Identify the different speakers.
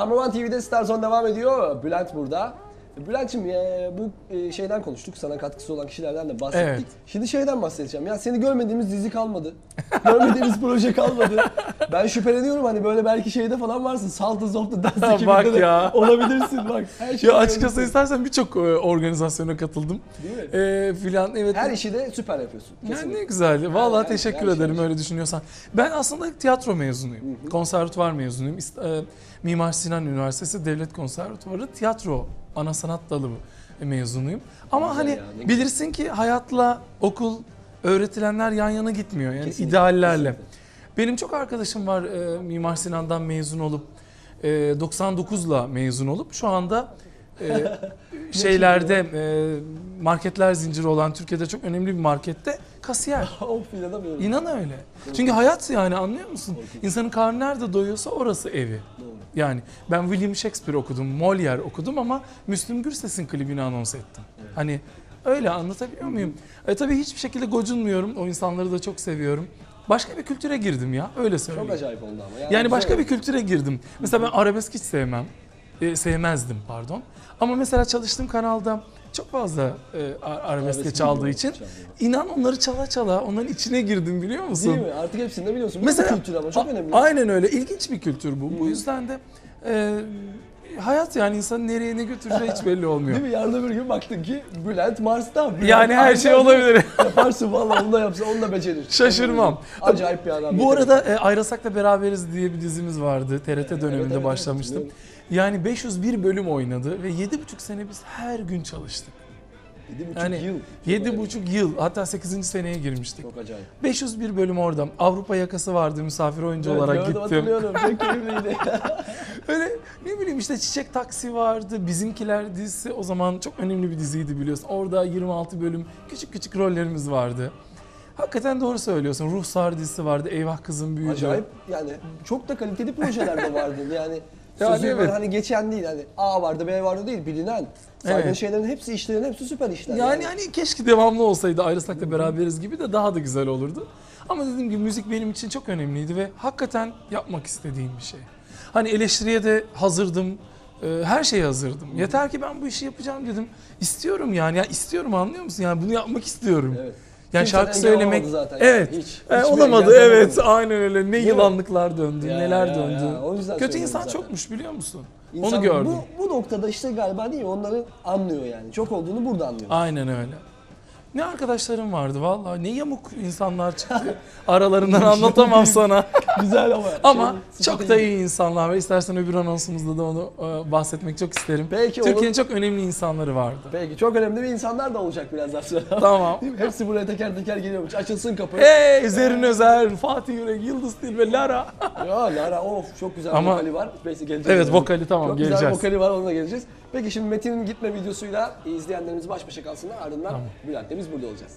Speaker 1: Number One TV'de Starzone devam ediyor. Bülent burada. Bülent'ciğim e, bu e, şeyden konuştuk. Sana katkısı olan kişilerden de bahsettik.
Speaker 2: Evet.
Speaker 1: Şimdi şeyden bahsedeceğim. Ya seni görmediğimiz dizi kalmadı. görmediğimiz proje kalmadı. Ben şüpheleniyorum hani böyle belki şeyde falan varsın. Saltı Zoptu Dans
Speaker 2: Ha,
Speaker 1: ekibinde
Speaker 2: bak
Speaker 1: de
Speaker 2: ya.
Speaker 1: olabilirsin bak. Her şeyi
Speaker 2: Ya açıkçası istersen birçok e, organizasyona katıldım.
Speaker 1: Değil mi?
Speaker 2: E, filan evet.
Speaker 1: Her işi de süper yapıyorsun.
Speaker 2: Yani
Speaker 1: Kesinlikle.
Speaker 2: ne güzel. Vallahi
Speaker 1: Yani-
Speaker 2: teşekkür
Speaker 1: yani şey-
Speaker 2: ederim öyle düşünüyorsan. Ben aslında tiyatro mezunuyum. Konservatuvar mezunuyum. İst- e, Mimar Sinan Üniversitesi Devlet Konservatuvarı tiyatro ana sanat dalı mezunuyum. Ama
Speaker 1: Güzel
Speaker 2: hani
Speaker 1: ya,
Speaker 2: bilirsin ki hayatla okul öğretilenler yan yana gitmiyor. Yani
Speaker 1: Kesinlikle,
Speaker 2: ideallerle.
Speaker 1: kesinlikle.
Speaker 2: Benim çok arkadaşım var e, Mimar Sinan'dan mezun olup e, 99'la mezun olup şu anda e, şeylerde e, marketler zinciri olan Türkiye'de çok önemli bir markette kasiyer. İnan öyle. Çünkü hayat yani anlıyor musun? İnsanın karnı nerede doyuyorsa orası evi. Yani ben William Shakespeare okudum, Molière okudum ama Müslüm Gürses'in klibini anons ettim. Hani öyle anlatabiliyor muyum? E tabii hiçbir şekilde gocunmuyorum. O insanları da çok seviyorum. Başka bir kültüre girdim ya. Öyle söyleyeyim.
Speaker 1: Çok acayip oldu ama.
Speaker 2: Yani
Speaker 1: güzel
Speaker 2: başka bir kültüre girdim. Mesela ben arabesk hiç sevmem. E, sevmezdim pardon. Ama mesela çalıştığım kanalda çok fazla e, arabeske
Speaker 1: Arabesk
Speaker 2: çaldığı için inan onları çala çala onların içine girdim biliyor musun?
Speaker 1: Değil mi? Artık hepsini de biliyorsun. Bu
Speaker 2: Mesela
Speaker 1: Mesela, kültür ama çok önemli.
Speaker 2: Aynen öyle. İlginç bir kültür bu. Bu yüzden de e, hayat yani insanın nereye ne götüreceği hiç belli olmuyor.
Speaker 1: Değil mi? Yarın öbür gün baktın ki Bülent Mars'ta. Bülent
Speaker 2: Yani her şey olabilir.
Speaker 1: Yaparsın valla onu da yapsa onu da becerir.
Speaker 2: Şaşırmam.
Speaker 1: Acayip bir adam.
Speaker 2: Bu arada e, Ayrılsak da Beraberiz diye bir dizimiz vardı. TRT döneminde
Speaker 1: evet, evet,
Speaker 2: başlamıştım.
Speaker 1: hatırlıyorum.
Speaker 2: Yani 501 bölüm oynadı ve 7,5 sene biz her gün çalıştık.
Speaker 1: 7,5
Speaker 2: Yani
Speaker 1: yıl.
Speaker 2: 7,5 yıl hatta 8. seneye girmiştik.
Speaker 1: Çok acayip.
Speaker 2: 501 bölüm orada. Avrupa yakası vardı misafir oyuncu olarak
Speaker 1: gördüm,
Speaker 2: gittim.
Speaker 1: hatırlıyorum. Çok keyifliydi.
Speaker 2: Öyle ne bileyim işte Çiçek Taksi vardı. Bizimkiler dizisi o zaman çok önemli bir diziydi biliyorsun. Orada 26 bölüm küçük küçük rollerimiz vardı. Hakikaten doğru söylüyorsun. Ruhsar dizisi vardı. Eyvah kızım büyüdü.
Speaker 1: acayip yani çok da kaliteli projeler de vardı. Yani
Speaker 2: Yani
Speaker 1: sözü
Speaker 2: evet.
Speaker 1: hani geçen değil hani A vardı B vardı değil bilinen. Saydığın
Speaker 2: Evet.
Speaker 1: şeylerin hepsi işlerin hepsi süper işler.
Speaker 2: Yani hani keşke devamlı olsaydı ayrılsak da beraberiz gibi de daha da güzel olurdu. Ama dediğim gibi müzik benim için çok önemliydi ve hakikaten yapmak istediğim bir şey. Hani eleştiriye de hazırdım. e, Her şeye hazırdım. Yeter ki ben bu işi yapacağım dedim. İstiyorum yani. Ya istiyorum anlıyor musun? Yani bunu yapmak istiyorum.
Speaker 1: Evet.
Speaker 2: Yani
Speaker 1: Kimse
Speaker 2: şarkı söylemek
Speaker 1: zaten.
Speaker 2: evet.
Speaker 1: Hiç.
Speaker 2: E,
Speaker 1: Hiçbir
Speaker 2: olamadı evet
Speaker 1: olamadı.
Speaker 2: aynen öyle. Ne
Speaker 1: Değil mi?
Speaker 2: yılanlıklar döndü,
Speaker 1: Ya,
Speaker 2: neler
Speaker 1: ya,
Speaker 2: döndü.
Speaker 1: ya. O yüzden
Speaker 2: Kötü insan
Speaker 1: zaten.
Speaker 2: çokmuş biliyor musun?
Speaker 1: İnsan
Speaker 2: Onu gördüm.
Speaker 1: Bu, bu noktada işte galiba değil mi? Onları anlıyor yani. Çok olduğunu burada anlıyor.
Speaker 2: Aynen öyle. Ne arkadaşlarım vardı vallahi ne yamuk insanlar çıktı. Aralarından anlatamam sana.
Speaker 1: Güzel ama.
Speaker 2: Ama
Speaker 1: Şey,
Speaker 2: çok da iyi insanlar var. İstersen öbür anonsumuzda da onu e, bahsetmek çok isterim.
Speaker 1: Peki,
Speaker 2: Türkiye'nin çok önemli insanları vardı.
Speaker 1: Peki çok önemli bir insanlar da olacak birazdan sonra.
Speaker 2: Tamam.
Speaker 1: Değil mi? Hepsi buraya teker teker geliyormuş. Açılsın kapı.
Speaker 2: Hey Zerrin Özer, Fatih Yürek, Yıldız Tilbe, Lara.
Speaker 1: Ya Lara of çok güzel
Speaker 2: Ama-
Speaker 1: vokali var. Neyse geleceğiz.
Speaker 2: Evet, vokali tamam,
Speaker 1: çok
Speaker 2: geleceğiz.
Speaker 1: güzel vokali var onunla geleceğiz. Peki şimdi Metin'in gitme videosuyla izleyenlerimiz baş başa kalsınlar. Ardından Bülent'le biz burada olacağız.